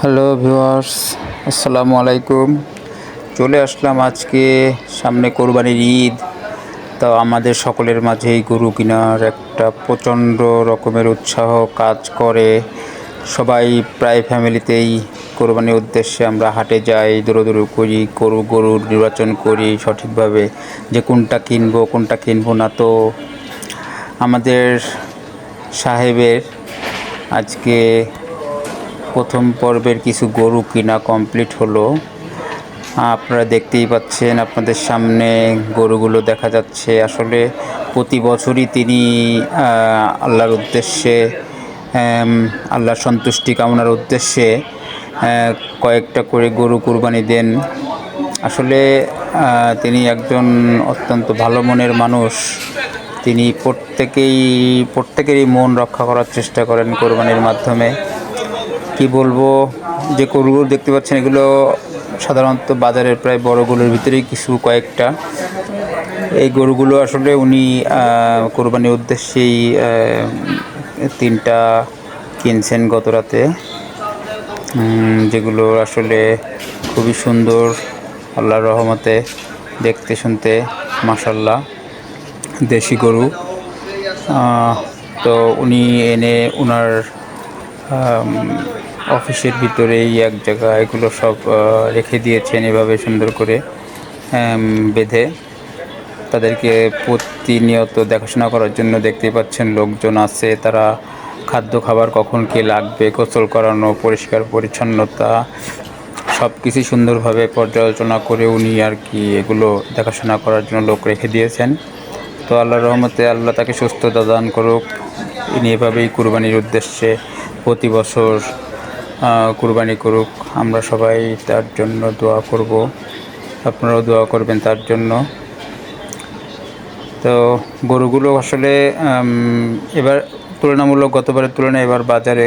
Hello viewers, আসসালামু আলাইকুম। চলে আসলাম আজকে সামনে কোরবানির ঈদ। তো আমাদের সকলের মাঝেই গরু কেনার একটা প্রচণ্ড রকমের উৎসাহ কাজ করে। সবাই প্রায় ফ্যামিলিতেই কোরবানির উদ্দেশ্যে আমরা হাটে যাই দৌড়োদৌড়ি করি, গরু গরু নির্বাচন করি সঠিকভাবে যে কোনটা কিনবো কোনটা কিনবো না। তো আমাদের সাহেবের আজকে প্রথম পর্বের কিছু গরু কিনা কমপ্লিট হলো। আপনারা দেখতেই পাচ্ছেন আপনাদের সামনে গরুগুলো দেখা যাচ্ছে। আসলে প্রতি বছরই তিনি আল্লাহর উদ্দেশ্যে আল্লাহর সন্তুষ্টি কামনার উদ্দেশ্যে কয়েকটা করে গরু কুরবানি দেন। আসলে তিনি একজন অত্যন্ত ভালো মনের মানুষ। তিনি প্রত্যেকেই, প্রত্যেকেরই মন রক্ষা করার চেষ্টা করেন কোরবানির মাধ্যমে। কি বলব, যে গরুগুলো দেখতে পাচ্ছেন, এগুলো সাধারণত বাজারের প্রায় বড়গুলোর ভিতরেই কিছু কয়েকটা। এই গরুগুলো আসলে উনি কোরবানির উদ্দেশ্যেই তিনটা কিনছেন গত রাতে। যেগুলো আসলে খুবই সুন্দর, আল্লাহর রহমতে, দেখতে শুনতে মাসাল্লাহ দেশি গরু। তো উনি এনে ওনার অফিসের ভিতরেই এক জায়গায় এগুলো সব রেখে দিয়েছেন এভাবে সুন্দর করে বেঁধে। তাদেরকে প্রতিনিয়ত দেখাশোনা করার জন্য দেখতেই পাচ্ছেন লোকজন আছে, তারা খাদ্য খাবার কখন কি লাগবে, গোসল করানো, পরিষ্কার পরিচ্ছন্নতা সব কিছুই সুন্দরভাবে পর্যালোচনা করে উনি আর কি এগুলো দেখাশোনা করার জন্য লোক রেখে দিয়েছেন। তো আল্লাহর রহমতে আল্লাহ তাকে সুস্থতা দান করুক। ইনি এভাবেই কুরবানির উদ্দেশ্যে প্রতি বছর কুরবানি করুক, আমরা সবাই তার জন্য দোয়া করব। আপনারাও দোয়া করবেন তার জন্য। তো গরুগুলো আসলে এবার তুলনামূলক গতবারের তুলনায় এবার বাজারে